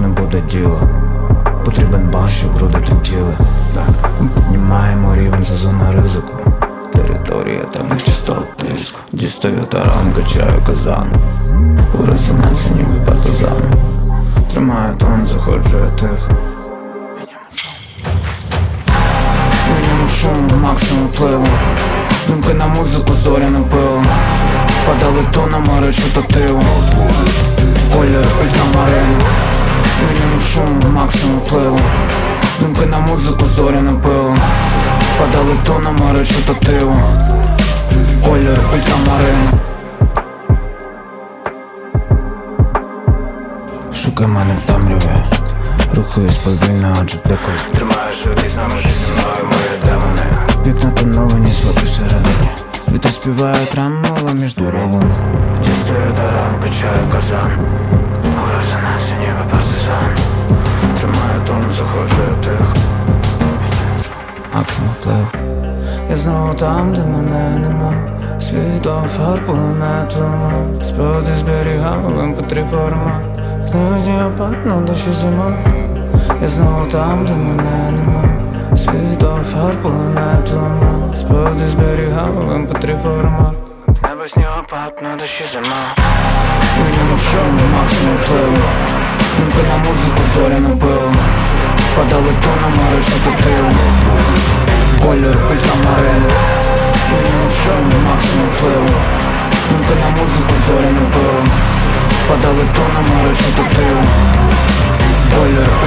не буде діла. Потрібен баш, щоб груди тремтіли. Піднімаємо рівень, це зона ризику. Територія темних частот тиску. Дістаю таран, качаю казан. У резонансі ніби партизан. Тримаю тон, заходжу я тихо. Мінімум шуму, максимум впливу Думки на музику, зоряним пилом Падали тонами речитативу Колір ультрамарину Шуму, максимум впливу Думки на музику, зоряним пилом Падали тонами речитативу Колір ультрамарину Шукай мене в темряві. Рухаюсь повільно, адже деколи Тримаєш швидкість на межі зі мною мої демони Вікна тоновані, спокій всередині. Вітер співає тремоло між деревами Дістаю таран, качаю казан Вплив Я знову там, де мене нема. Світло фарбує на туман. Споди зберігав в mp3 формат Книзі опад на душі зима. Я знову там, де мене нема. Світло фарбує на туман. Споди зберігав в mp3 формат З неба снігопад на душі зима. Мінімум шуму, максимум впливу Думки на музику, зоряним пилом Падали тонами речитативу Колір максимум впливу Думки на музику, зоряним пилом Падали тонами речитативу Колір ультрамарину